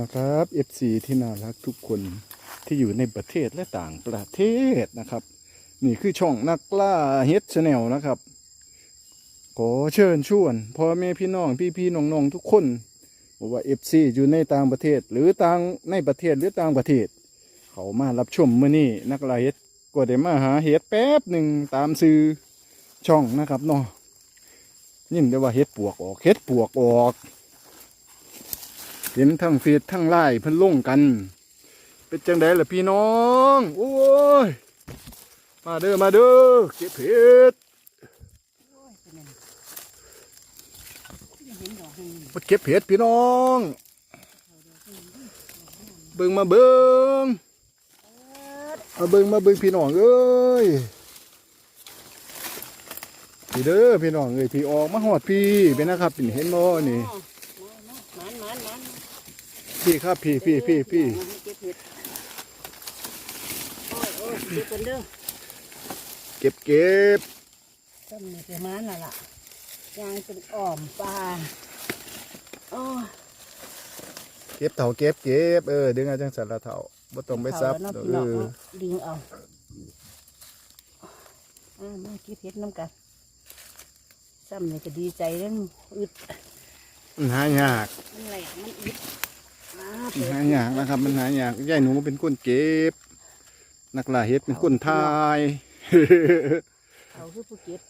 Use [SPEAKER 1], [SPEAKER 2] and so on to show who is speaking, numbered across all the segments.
[SPEAKER 1] นะครับ FC ที่น่ารักทุกคนที่อยู่ในประเทศและต่างประเทศนะครับ นี่คือช่องนักล่าเฮดชแนลนะครับ ขอเชิญชวนพ่อแม่พี่น้องพี่พี่ๆน้องๆทุกคนบอกว่า FC อยู่ในต่างประเทศ หรือต่างในประเทศหรือต่างประเทศ เขามารับชมมื่อนี้นักล่าเฮดก็ได้มาหาเฮดแป๊บหนึ่งตามซื้อช่องนะครับเนาะยิ่งได้ว่าเฮ็ดปวกออกเฮ็ดปวกออก เห็นทั้งเฟซทั้งไลน์เพิ่นลงกัน เป็นจังไดล่ะพี่น้อง โอ้ย มาเด้อมาเด้อเก็บเห็ดมาเก็บเห็ดพี่น้อง เบิ่งมาเบิ่งมาเบิ่งมาเบิ่งพี่น้องเอ้ยพี่เด้อพี่น้องเอ้ยพี่ออกมาหอดพี่เป็นนะครับเป็นเห็นบ่นี่
[SPEAKER 2] นนมัน
[SPEAKER 1] พี่ครับพี่พี่พี่พี่
[SPEAKER 2] เก็บเก็บต้นนี่เป็นมันน่ะล่ะยางเป็นอ่อมปลาโอ้
[SPEAKER 1] เก็บเถาเก็บเก็บเออดึงเอาจังสันละเถาบ่ต้องไปซับ
[SPEAKER 2] เออดึงเอาอ่ามาเก็บเห็ดน้ำกันซ้ำนี่ก็ดีใจเรื่องอึด
[SPEAKER 1] มันหายาก
[SPEAKER 2] มันแหลกมันอึด มา
[SPEAKER 1] มัน
[SPEAKER 2] เปิด
[SPEAKER 1] หายากนะครับ มันหายากยายหนูเป็นคนเก็บ นักล่าเฮ็ดเป็นคนทาย
[SPEAKER 2] เอาคือผู้เก็บ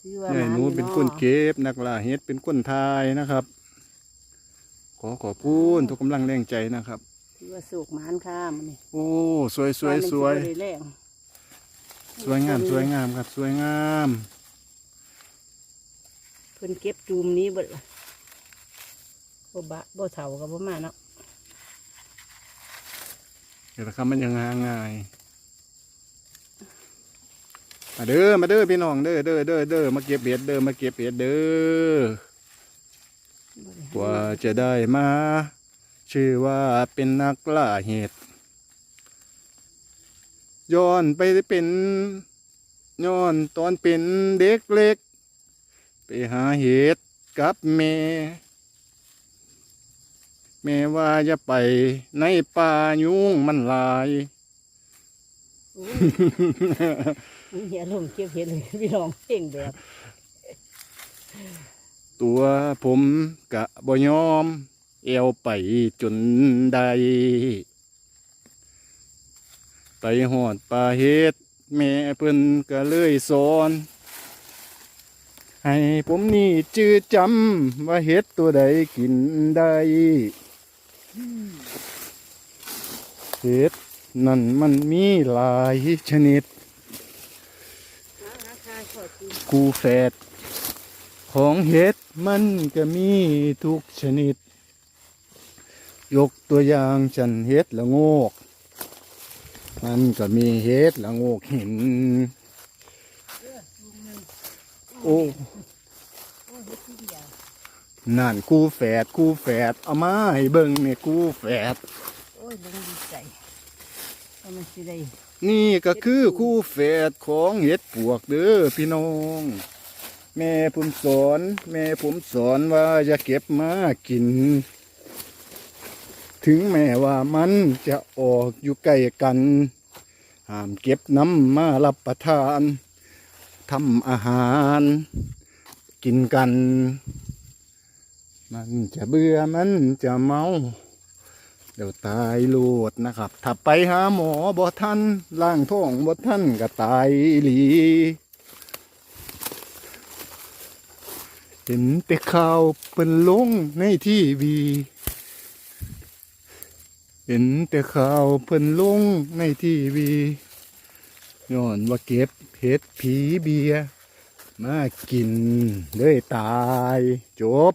[SPEAKER 2] ถือว่
[SPEAKER 1] ยายหนูเป็นคนเก็บ นักล่าเฮ็ดเป็นคนทายนะครับ ขอขอบคุณทุกกำลังแรงใจนะครับ
[SPEAKER 2] ถือว่าสุกหมานค่ะมันนี่
[SPEAKER 1] โอ้สวยสวยสวย
[SPEAKER 2] บ้านมันสิบ่ได้แรง
[SPEAKER 1] สวยงามสวยงามครับสวยงาม
[SPEAKER 2] เพิ่นเก็บจูมนี้เบิดล่ะ บ่บะบ่เฒ่ากับบ่มาเนาะ
[SPEAKER 1] เดี๋ยวนะครับมันยังหาง่ายมาเด้อมาเด้อพี่น้องเด้อเด้อเด้อเด้อมาเก็บเบ็ดเด้อมาเก็บเบ็ดเด้อ
[SPEAKER 2] บ่ได้
[SPEAKER 1] กว่าจะได้มา ชื่อว่าเป็นนักล่าเห็ดย้อนไปเป็นย้อนตอนเป็นเด็กเล็ก ไปหาเห็ดกับแม่ แม่ว่าจะไปในป่ายุงมันหลาย
[SPEAKER 2] โอ้ยมันอย่าลงเก็บเห็ดเลยพี่น้องเก่งแบบ
[SPEAKER 1] ตัวผมกะบ่ยอม เอวไปจนได้ไปหอดปลาเฮ็ด แม่เพิ่นก็เลยสอนให้ผมนี่จื้อจำว่าเฮ็ดตัวใดกินได้ เฮ็ดนั่นมันมีหลายชนิด
[SPEAKER 2] ราคาขอกิน
[SPEAKER 1] คูแฝดของเห็ดมันก็มีทุกชนิด ยกตัวอย่างฉันเห็ดละโงก มันก็มีเห็ดละโงกหิน โอ้ นั่นกูแฝดกูแฝดเอามาให้เบิ่งเนี่ยกูแฝด
[SPEAKER 2] โอ้ยลงดีใจว่ามันสิได้
[SPEAKER 1] นี่ก็คือคู่แฝดของเห็ดปวกเด้อพี่น้อง แม่ผมสอน แม่ผมสอนว่าอย่าเก็บมากิน ถึงแม้ว่ามันจะออกอยู่ใกล้กันห้ามเก็บน้ำมารับประทานทำอาหาร กินกัน มันจะเบื่อมันจะเมา เดี๋ยวตายโลดนะครับ ถ้าไปหาหมอบ่ทันล่างท้องบ่ทันก็ตายหลีเห็นแต่ข่าวเป็นลงในทีวีเห็นแต่ข่าวเพิ่นลงในทีวีย้อนว่าเก็บเห็ดผีเบียมากินเลยตาย จบ